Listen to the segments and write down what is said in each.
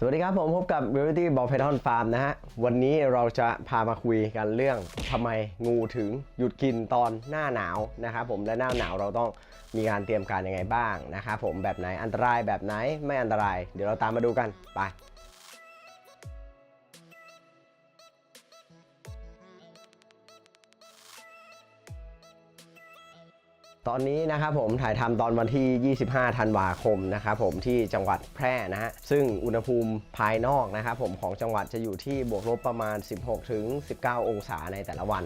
สวัสดีครับ ผมพบกับ Reality Ball Python Farm นะฮะ วันนี้เราจะพามาคุยกันเรื่องทำไมงูถึงหยุดกินตอนหน้าหนาวนะครับผมและหน้าหนาวเราต้องมีการเตรียมการยังไงบ้างนะครับผมแบบไหนอันตรายแบบไหนไม่อันตราย เดี๋ยวเราตามมาดูกัน ไป ตอนนี้นะครับผมถ่ายทำตอนวันที่ 25 ธันวาคมนะครับผมที่จังหวัดแพร่นะฮะซึ่งอุณหภูมิภายนอกนะครับผมของจังหวัดจะอยู่ที่บวกลบประมาณ 16 ถึง 19 องศาในแต่ละวัน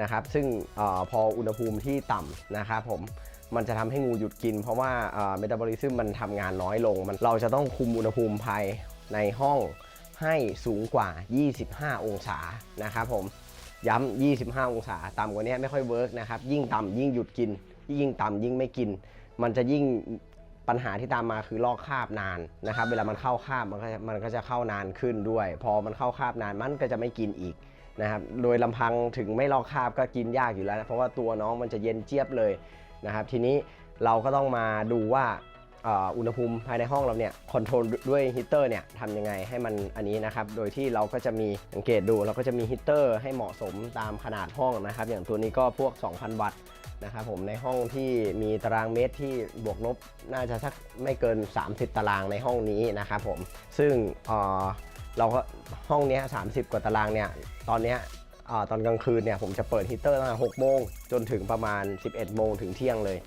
นะครับซึ่งออพออุณหภูมิที่ต่ำนะครับผมมันจะทำให้งูหยุดกิน เพราะว่าเมตาบอลิซึมมันทำงานน้อยลง มันเราจะต้องคุมอุณหภูมิภายในห้องให้สูงกว่า 25 องศานะครับผมย้ำ 25 องศา ต่ำกว่านี้ไม่ค่อยเวิร์กนะครับ ยิ่งต่ำยิ่งหยุดกิน ยิ่งต่ำยิ่งไม่กิน มันจะยิ่งปัญหาที่ตามมาคือลอกคราบนานนะครับ เวลามันเข้าคราบมันก็จะมันก็จะเข้านานขึ้นด้วย พอมันเข้าคราบนานมันก็จะไม่กินอีกนะครับ โดยลำพังถึงไม่ลอกคราบก็กินยากอยู่แล้วนะเพราะว่าตัวน้องมันจะเย็นเจี๊ยบเลยนะครับ ทีนี้เราก็ต้องมาดูว่าอุณหภูมิภายในห้องเราเนี่ยคอนโทรลด้วยฮีตเตอร์เนี่ยทำยังไงให้มันอันนี้นะครับ โดยที่เราก็จะมีสังเกตดูเราก็จะมีฮีตเตอร์ให้เหมาะสมตามขนาดห้องนะครับ อย่างตัวนี้ก็พวก 2,000 วัตต์ นะครับผมในห้องที่มีตารางเมตรที่บวกลบน่าจะสักไม่เกิน 30 ตารางในห้องนี้นะครับผมซึ่งเราก็ห้องนี้ย30 กว่าตารางเนี่ยตอนนี้ตอนกลางคืนเนี่ยผมจะเปิดฮีเตอร์ตั้งแต่6โมงจนถึงประมาณ 11 โมงถึงเที่ยงเลย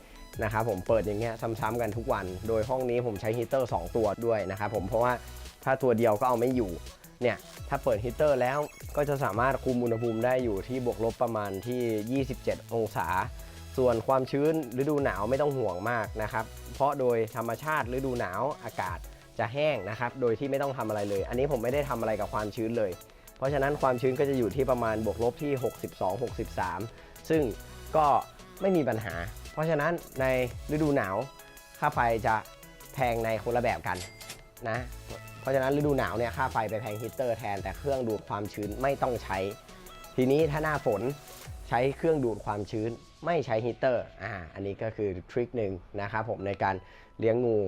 นะครับผมเปิดอย่างเงี้ยซ้ำๆกันทุกวัน โดยห้องนี้ผมใช้ฮีเตอร์ 2 ตัวด้วยนะครับผมเพราะว่าถ้าตัวเดียวก็เอาไม่อยู่เนี่ยถ้าเปิดฮีเตอร์แล้วก็จะสามารถคุมอุณหภูมิได้อยู่ที่บวกลบประมาณที่ 27 องศา ส่วนความชื้นฤดูหนาวไม่ต้องห่วงมากนะครับ เพราะโดยธรรมชาติฤดูหนาวอากาศจะแห้งนะครับ โดยที่ไม่ต้องทำอะไรเลย อันนี้ผมไม่ได้ทำอะไรกับความชื้นเลย เพราะฉะนั้นความชื้นก็จะอยู่ที่ประมาณบวกลบที่ 62-63 ซึ่งก็ไม่มีปัญหา เพราะฉะนั้นในฤดูหนาวค่าไฟจะแพงในคนละแบบกันนะ เพราะฉะนั้นฤดูหนาวเนี่ยค่าไฟไปแพงฮีตเตอร์แทนแต่เครื่องดูดความชื้นไม่ต้องใช้ ทีนี้ถ้าหน้าฝน ใช้เครื่องดูดความชื้น ไม่ใช้ฮีเตอร์อ่าอันนี้ก็คือทริคหนึ่งนะครับผมในการเลี้ยงงู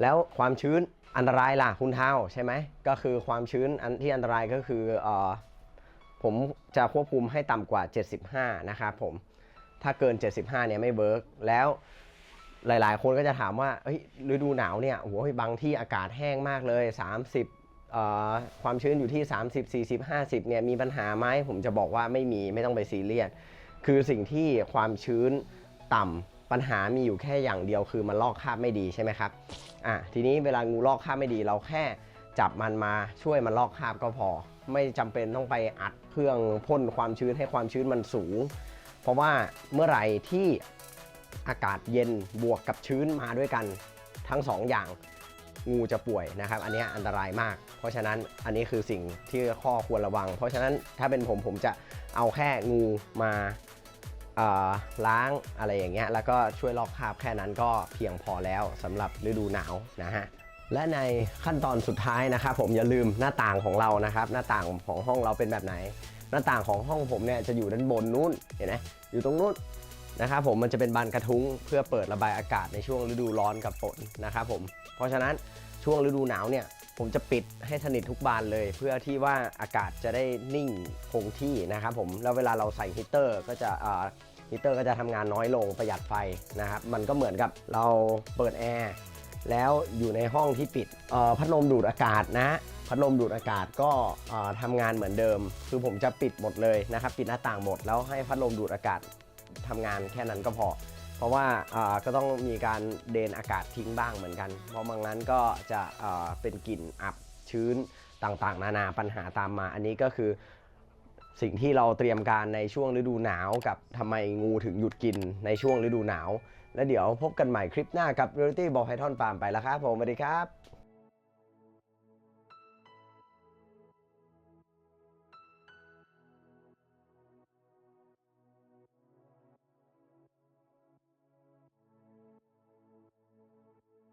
แล้วความชื้นอันตรายล่ะคุณเท้าใช่ไหมก็คือความชื้นอันที่อันตรายก็คือเออผมจะควบคุมให้ต่ำกว่า 75 นะครับผมถ้าเกิน 75 เนี่ยไม่เวิร์กแล้วหลาย ๆ คนก็จะถามว่าเฮ้ยฤดูหนาวเนี่ยโอ้โหบางที่อากาศแห้งมากเลย 30 ความชื้นอยู่ที่ 30 40 50เนี่ยมีปัญหาไหมผมจะบอกว่าไม่มีไม่ต้องไปซีเรียสคือสิ่งที่ความชื้นต่ำปัญหามีอยู่แค่อย่างเดียวคือมันลอกคราบไม่ดีใช่ไหมครับอะทีนี้เวลางูลอกคราบไม่ดีเราแค่จับมันมาช่วยมันลอกคราบก็พอ ไม่จำเป็นต้องไปอัดเครื่องพ่นความชื้นให้ความชื้นมันสูง เพราะว่าเมื่อไหร่ที่อากาศเย็นบวกกับชื้นมาด้วยกันทั้งสองอย่าง งูจะป่วยนะครับ อันนี้อันตรายมาก เพราะฉะนั้นอันนี้คือสิ่งที่ข้อควรระวัง เพราะฉะนั้นถ้าเป็นผมผมจะเอาแค่งูมาล้างอะไรอย่างเงี้ยแล้วก็ช่วยลอกคราบแค่นั้นก็เพียงพอแล้วสำหรับฤดูหนาวนะฮะและในขั้นตอนสุดท้ายนะครับผมอย่าลืมหน้าต่างของเรานะครับ หน้าต่างของห้องเราเป็นแบบไหน หน้าต่างของห้องผมเนี่ยจะอยู่ด้านบนนู้นเห็นไหมอยู่ตรงนู้น นะครับผมมันจะเป็นบานกระทุ้งเพื่อเปิดระบายอากาศในช่วงฤดูร้อนกับฝนนะครับผมเพราะฉะนั้นช่วงฤดูหนาวเนี่ยผมจะปิดให้สนิททุกบานเลย เพื่อที่ว่าอากาศจะได้นิ่งคงที่นะครับผมแล้วเวลาเราใส่ฮีตเตอร์ก็จะฮีตเตอร์ก็จะทำงานน้อยลงประหยัดไฟนะครับมันก็เหมือนกับเราเปิดแอร์แล้วอยู่ในห้องที่ปิดพัดลมดูดอากาศนะพัดลมดูดอากาศก็ทำงานเหมือนเดิม คือผมจะปิดหมดเลยนะครับปิดหน้าต่างหมดแล้วให้พัดลมดูดอากาศ ทำงานแค่นั้นก็พอ เพราะว่าก็ต้องมีการเดนอากาศทิ้งบ้างเหมือนกัน เพราะบางนั้นก็จะเป็นกลิ่นอับชื้นต่างๆ นานาปัญหาตามมา อันนี้ก็คือสิ่งที่เราเตรียมการในช่วงฤดูหนาวกับทำไมงูถึงหยุดกินในช่วงฤดูหนาว แล้วเดี๋ยวพบกันใหม่คลิปหน้ากับ Reality Ball Python Farm ไปแล้วครับผมสวัสดีครับ